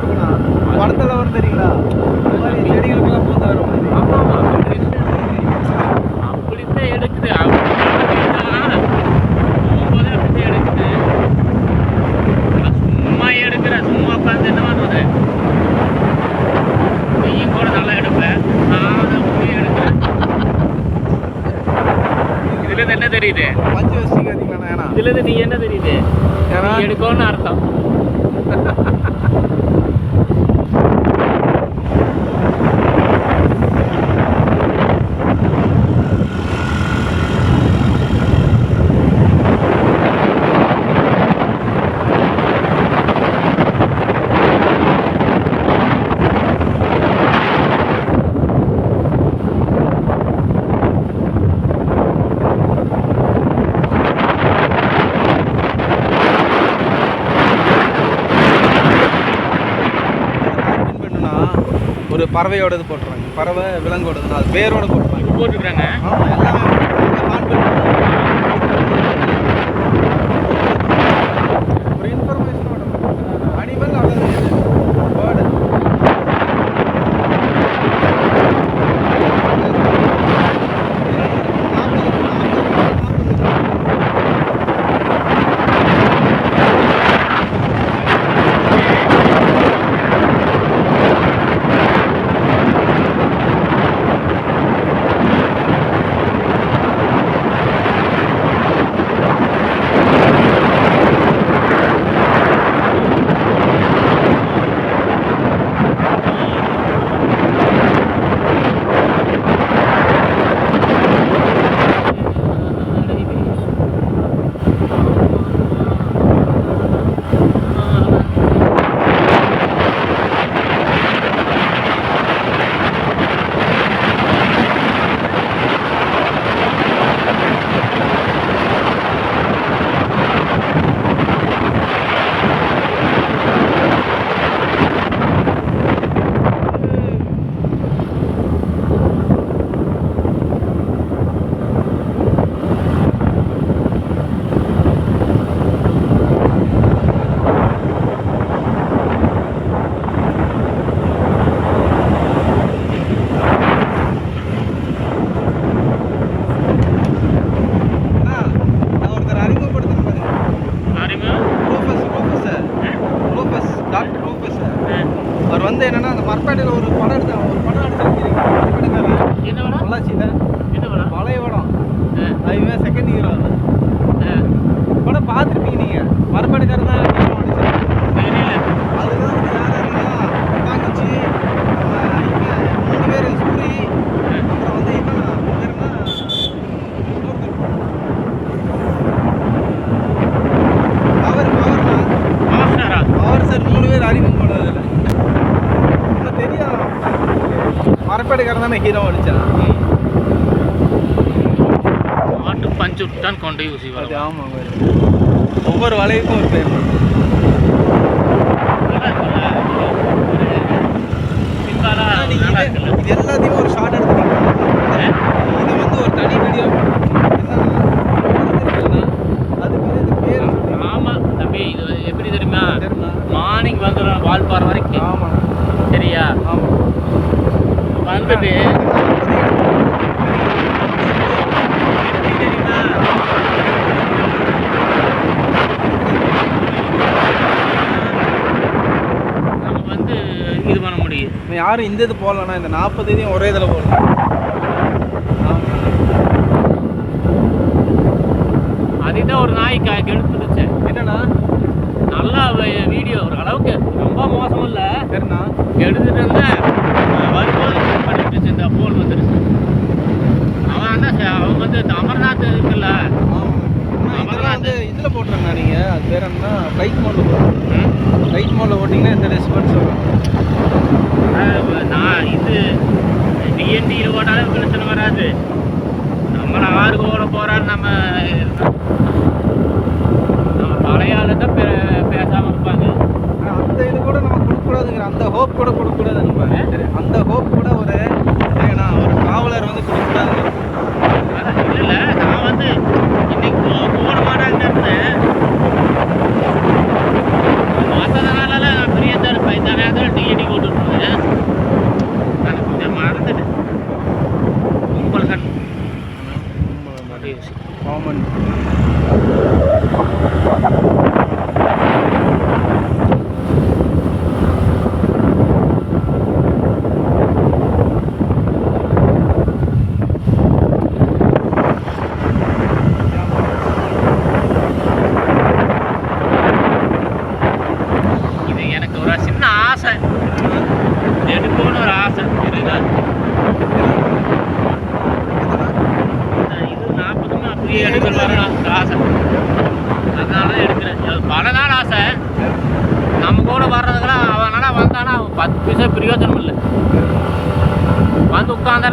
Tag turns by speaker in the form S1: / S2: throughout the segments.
S1: படத்துல வரும் தெரியுங்களா? இந்த மாதிரி செடிகளுக்கெல்லாம் பூந்தா வரும்
S2: அப்படித்தான் எடுக்குது. சும்மா எடுக்கிறேன் சும்மா உட்காந்து என்ன நீயும் கூட நல்லா எடுப்பேன் நான் அதை உண்மையை எடுக்கிறேன். இதுல இருந்து என்ன தெரியுது?
S1: மஞ்சு வச்சுக்காதீங்கண்ணா ஏன்னா
S2: இதுல இருந்து நீ என்ன தெரியுது? எடுக்கணும்னு அர்த்தம்.
S1: பறவையோடது போட்டுறாங்க. பறவை விலங்கோடது அது பேரோட போட்டுறாங்க.
S2: போட்டுக்கிறாங்க.
S1: ஆமா எல்லாமே ஹேர்பின் ஒரு இன்ஃபர்மேஷன் அனிமல் அவ்வளோ பேர்டு நான் ஒருத்தர் அறிமுகப்படுத்தணும் பாருங்க
S2: அறிவு
S1: ரூபஸ் ரூபஸ் ரூபஸ் டாக்டர் ரூபஸ் அவர் வந்து என்னன்னா அந்த மரப்பாடியில் ஒரு படம் எடுத்தாங்க ஒரு படம் எடுத்திருக்கீங்க
S2: என்ன வேணும்
S1: பொள்ளாச்சியில்
S2: என்ன வேணும்
S1: பழைய படம் அதுவே செகண்ட் ஹீரோ
S2: ஆ,
S1: படம் பார்த்துருப்பீங்க நீங்கள் மரப்பாடிக்காரர் தான். இவன் இவன் மரப்பேடுக்காரன் தானே ஹீரோ அடிச்சான்.
S2: மாட்டு பஞ்சு விட்டான் கொண்டு ஊசி வரும்.
S1: ஆமாம் ஒவ்வொரு வலைக்கும் ஒரு பேர் இது எல்லாத்தையும் ஒரு ஷார்ட் எடுத்துட்டீங்க. இதை வந்து ஒரு தனி வீடியோ அதுக்கு வந்து இந்த பேர்
S2: ஆமா தம்பி இது எப்படி தெரியுமா? மார்னிங் வந்துடும் வால்பாறை வரைக்கும்.
S1: ஆமாம்
S2: சரியா?
S1: ஆமாம்
S2: வந்துட்டு எப்படி தெரியுமா நம்ம வந்து இது பண்ண முடியும்
S1: இப்ப யாரும் இந்த இது போடலண்ணா இந்த நாற்பது இதையும் ஒரே இதில் போடலாம்
S2: அதுதான் ஒரு நாய் கெடுத்துடுச்சு.
S1: என்னண்ணா?
S2: நல்லா வீடியோ ஒரு அளவுக்கு ரொம்ப மோசம் இல்லை.
S1: சரிண்ணா.
S2: எடுத்துட்டு இருந்தேன் வரும்போது பண்ணிட்டுச்சு இந்த போன் வந்துருச்சு. அவன் அண்ணன் அவன் வந்து இந்த அமர்நாத் இருக்குல்ல.
S1: வந்து இதில் போட்டுருங்கண்ணா நீங்கள் அது பேர் என்ன ஃப்ளைட் மோடில் போட்டுருங்க? ஃப்ளைட் மோடில் போட்டிங்கன்னா எந்த ரெஸ்பான்ஸ் வரும்.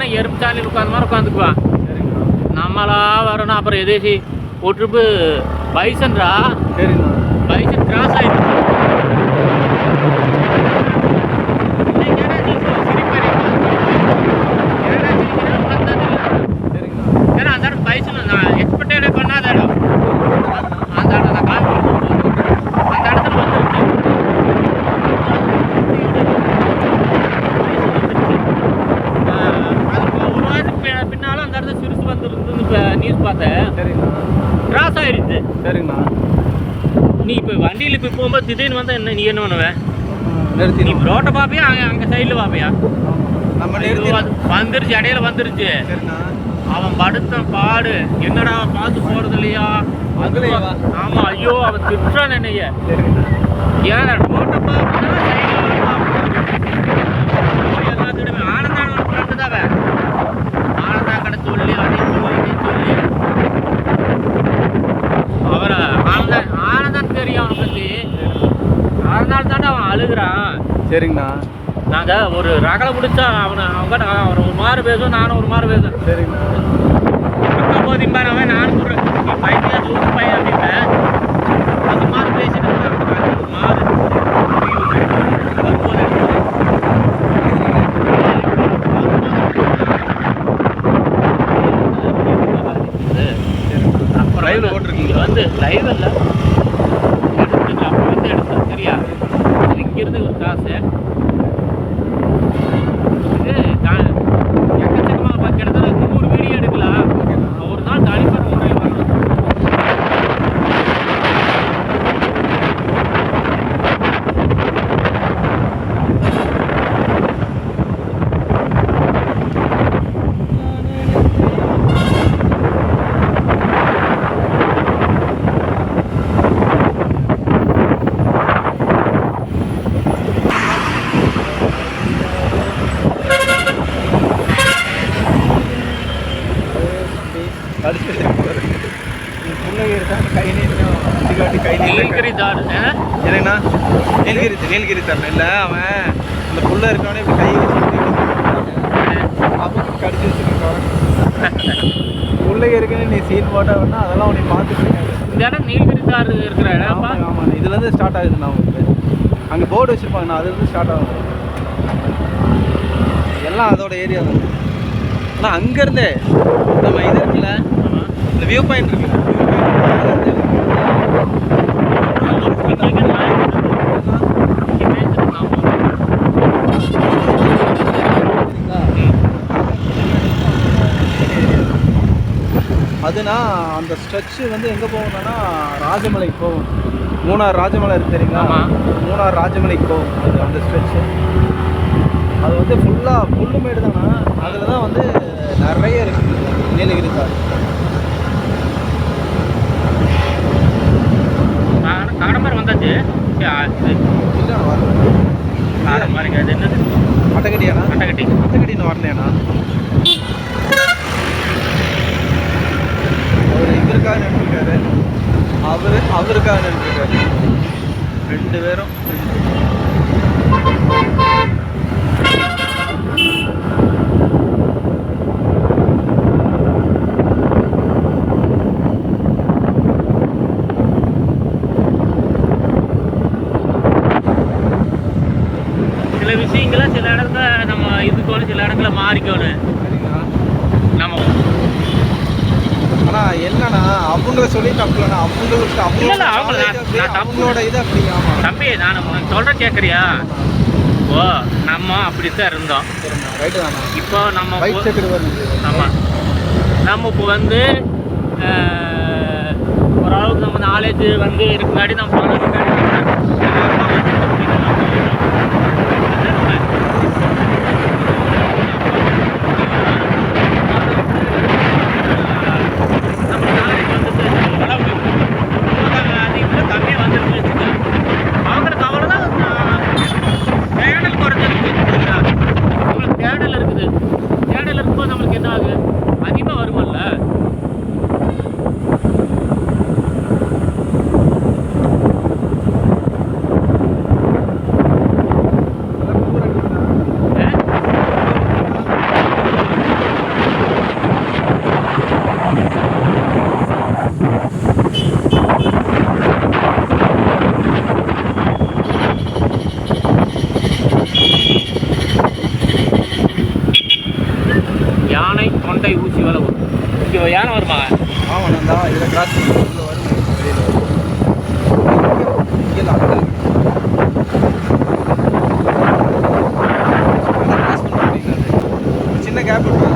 S2: உட்காந்துக்குவான்னா எறும்பு சாலையில் உட்காந்த மாதிரி உட்காந்துக்குவான் நம்மளா வரணும். அப்புறம் எதேசி போட்டுருப்பு
S1: பைசன்றா?
S2: பைசன் கிராஸ் ஆகிடுச்சு திடீர்னு வந்தால் என்ன நீ என்ன பண்ணுவ? நீ
S1: நிறுத்திடுவோம்.
S2: ரோட்டை பார்ப்பியா அங்கே அங்கே சைடில் பார்ப்பியா
S1: நம்ம நிறுத்தி
S2: வந்துருச்சு இடையில வந்துருச்சு. அவன் படுத்த பாடு. என்னடா பார்த்து போறது இல்லையா? ஆமா ஐயோ அவன் திட்டுறான் என்னைய. ஏன் ரோட்டை பார்த்தா எல்லாத்துக்கிட்ட ஆனந்தான் ஃப்ரெண்டு தான் அவன் ஆனந்தா கடை சொல்லி அதே சொல்லி இதே சொல்லி அவரை ஆனந்தன் ஆனந்தன் தெரியும் அவனை பத்தி அதனால தானே அவன் அழுகுறான்
S1: சரிங்கண்ணா.
S2: நாங்கள் ஒரு ரகலை பிடிச்சா அவனை அவங்க அவன் ஒரு மாதிரி பேசுவோம் நானும் ஒரு மாதிரி பேசுவேன்
S1: சரிங்கண்ணா.
S2: அக்கா போதிம்பார் அவன் நானும் ஒரு பையன் லூசு பையன் அப்படின்னேன் அந்த மாதிரி பேசிட்டு. அப்புறம்? வந்து லைவ் இல்லை எடுத்துக்கலாம் அப்போ வந்து எடுத்தேன் சரியா அது இங்கிருந்து ஒரு காசு இது கா- எக்கச்சக்கமா பா- கிட்டத்தட்ட நூறு வீடியோ எடுக்கலாம் ஒரு நாள் தனிப்பட்ட முறையில் வரணும்
S1: கடிச்சு பிள்ளைங்க இருக்காங்க கை நீட்டும் காட்டி கை நீட்டு
S2: நீலகிரி தாடு ஆ?
S1: என்னங்கண்ணா நீலகிரி நீலகிரி தரணும் இல்லை அவன் அந்த புள்ள இருக்கவனே இப்படி கை வச்சு அப்போ கடிச்சு வச்சுருக்கான். பிள்ளைங்க இருக்குன்னு நீ சீன் போட்டவனா அதெல்லாம் உன்னை பார்த்துட்டு
S2: இந்த இடம் நீலகிரி தாடு இருக்கிற இடம்ப்பா
S1: ஆமாம் இதுலேருந்து ஸ்டார்ட் ஆகுதுண்ணா உங்களுக்கு. அங்கே போர்டு வச்சுருப்பாங்கண்ணா அதுலேருந்து ஸ்டார்ட் ஆகும் எல்லாம் அதோட ஏரியா தான். ஆனால் அங்கேருந்தே நம்ம இது இருக்குல்ல இந்த வியூ பாயிண்ட் இருக்குல்ல அதுனா அந்த ஸ்ட்ரெச்சு வந்து எங்கே போகணும்னா ராஜமலைக்கு போகும். மூணார் ராஜமலை இருக்கு தெரியுங்களா. மூணார் ராஜமலைக்கு போகும் அது அந்த ஸ்ட்ரெச்சு அது வந்து ஃபுல்லாக புல்லுமேடு தானா அதில் தான்? வந்து நிறைய இருக்குது நீலகிரி காடு
S2: காடம்பரம் வந்தாச்சு.
S1: இல்லை வரல.
S2: காடம்பரம் அது என்னது?
S1: மட்டக்கட்டியாண்ணா
S2: கட்டக்கட்டி
S1: மட்டக்கட்டின்னு வரலையாண்ணா? இவருக்காக நின்றுருக்காரு. அவர் அவருக்காக நின்றுருக்காரு. ரெண்டு பேரும்.
S2: சில விஷயங்களை சில இடத்துல நம்ம இதுக்கோணும் சில இடத்துல மாறிக்கணும் நம்ம
S1: என்னன்னா அவங்கள சொல்லி தப்புலண்ணா அவங்களுக்கு
S2: அவங்கள
S1: அவங்களோட இது அப்படி
S2: தம்பி நான் சொல்கிறேன் கேட்குறியா ஓ நம்ம அப்படித்தான் இருந்தோம். இப்போ நம்ம ஆமாம் நம்ம இப்போ வந்து ஓரளவுக்கு நம்ம நாலேஜ் வந்து இதுக்கு முன்னாடி நம்ம யானை வருமா? ஆமாம் நந்தா இதில் கிராஸ் பண்ணி சின்ன கேப் இருக்கும்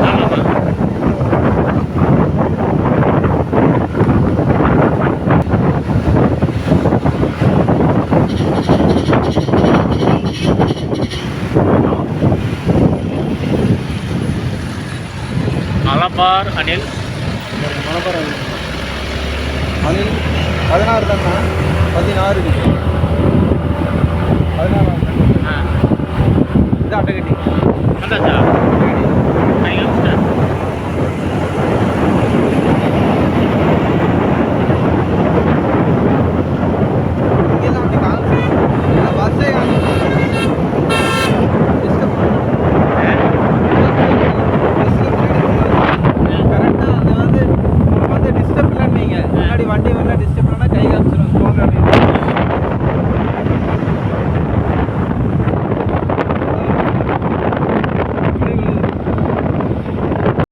S2: Alapar Anil
S1: மணப்பாறை அதில் பதினாறு தானா பதினாறு பதினாறு இது அட்டகட்டி
S2: வந்தாச்சா?